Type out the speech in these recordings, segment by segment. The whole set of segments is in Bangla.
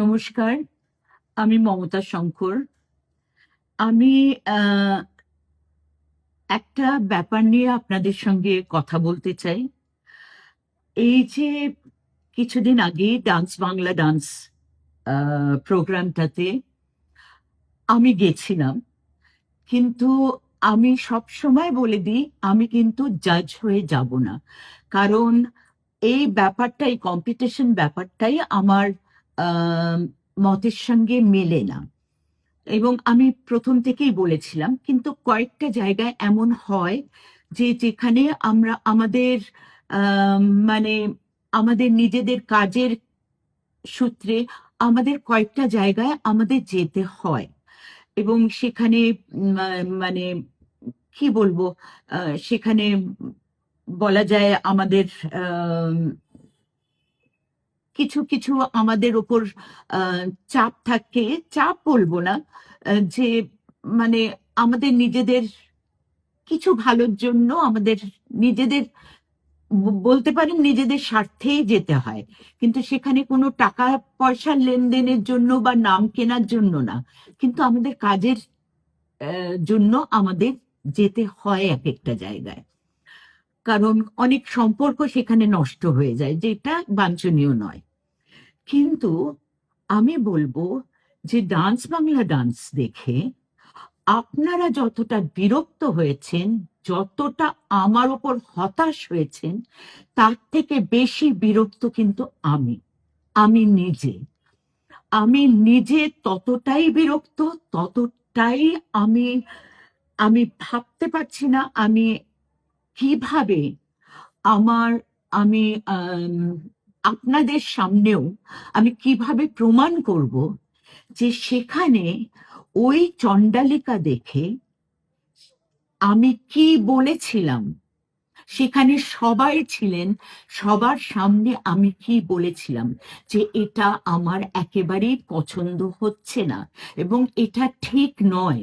নমস্কার, আমি মমতা শঙ্কর। আমি একটা ব্যাপার নিয়ে আপনাদের সঙ্গে কথা বলতে চাই। এই যে কিছুদিন আগে ডান্স বাংলা ডান্স প্রোগ্রামটাতে আমি গেছিলাম। কিন্তু আমি সব সময় বলে দিই, আমি কিন্তু জাজ হয়ে যাব না। কারণ এই ব্যাপারটাই কম্পিটিশন ব্যাপারটাই আমার মতের সঙ্গে মেলে না। এবং আমি প্রথম থেকেই বলেছিলাম কিন্তু কয়েকটা জায়গায় এমন হয় যে যেখানে আমরা আমাদের আম, মানে আমাদের নিজেদের কাজের সূত্রে আমাদের কয়েকটা জায়গায় আমাদের যেতে হয়। এবং সেখানে মানে কি বলব সেখানে বলা যায় আমাদের আম, কিছু কিছু আমাদের ওপর চাপ থাকে। চাপ বলব না যে মানে আমাদের নিজেদের কিছু ভালোর জন্য আমাদের নিজেদের বলতে পারেন নিজেদের স্বার্থেই যেতে হয়। কিন্তু সেখানে কোনো টাকা পয়সার লেনদেনের জন্য বা নাম কেনার জন্য না। কিন্তু আমাদের কাজের জন্য আমাদের যেতে হয় এক একটা জায়গায়। কারণ অনেক সম্পর্ক সেখানে নষ্ট হয়ে যায়, যেটা বাঞ্ছনীয় নয়। কিন্তু আমি বলব যে ডান্স বাংলা ডান্স দেখে আপনারা যতটা বিরক্ত হয়েছেন যতটা আমার ওপর হতাশ হয়েছেন তার থেকে বেশি বিরক্ত কিন্তু আমি। আমি নিজে। আমি নিজে ততটাই বিরক্ত ততটাই আমি আমি ভাবতে পারছি না আমি কীভাবে আমার আমি আম, আপনাদের সামনেও আমি কীভাবে প্রমাণ করব যে সেখানে ওই চণ্ডালিকা দেখে আমি কি বলেছিলাম? সেখানে সবাই ছিলেন, সবার সামনে আমি কি বলেছিলাম? যে এটা আমার একেবারেই পছন্দ হচ্ছে না এবং এটা ঠিক নয়।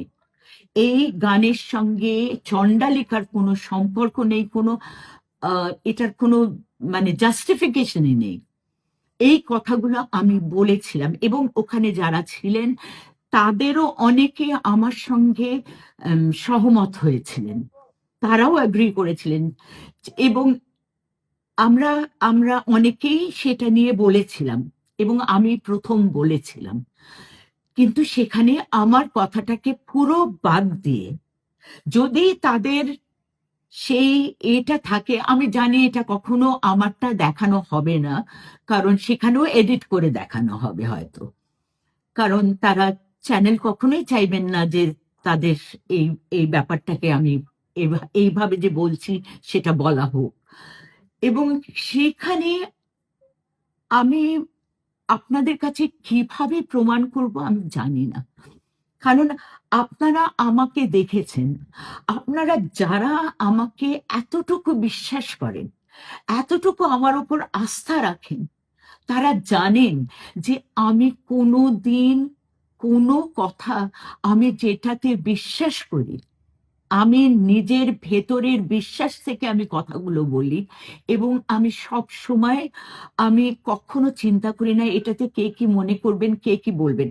এই গানের সঙ্গে চণ্ডালিকার কোনো সম্পর্ক নেই, কোনো এটার কোনো মানে জাস্টিফিকেশনই নেই। এই কথাগুলো আমি বলেছিলাম এবং ওখানে যারা ছিলেন, তাদেরও অনেকে আমার সঙ্গে সহমত হয়েছিলেন। তারাও অ্যাগ্রি করেছিলেন। এবং আমরা আমরা অনেকেই সেটা নিয়ে বলেছিলাম এবং আমি প্রথম বলেছিলাম। কিন্তু সেখানে আমার কথাটাকে পুরো বাদ দিয়ে যদি তাদের সেই এটা থাকে, আমি জানি এটা কখনো আমারটা দেখানো হবে না, কারণ সেখানেও এডিট করে দেখানো হবে হয়তো। কারণ তারা চ্যানেল কখনোই চাইবেন না যে তাদের এই এই ব্যাপারটাকে আমি এইভাবে যে বলছি সেটা বলা হোক। এবং সেখানে আমি আপনাদের কাছে কীভাবে প্রমাণ করব আমি জানি না। কারণ আপনারা আমাকে দেখেছেন। আপনারা যারা আমাকে এতটুকু বিশ্বাস করেন, এতটুকু আমার উপর আস্থা রাখেন, তারা জানেন যে আমি কোনো দিন কোনো কথা আমি যেটাতে বিশ্বাস করি, আমি নিজের ভেতরের বিশ্বাস থেকে আমি কথাগুলো বলি এবং আমি সব সময় আমি কখনো চিন্তা করি না এটাতে কে কি মনে করবেন, কে কি বলবেন।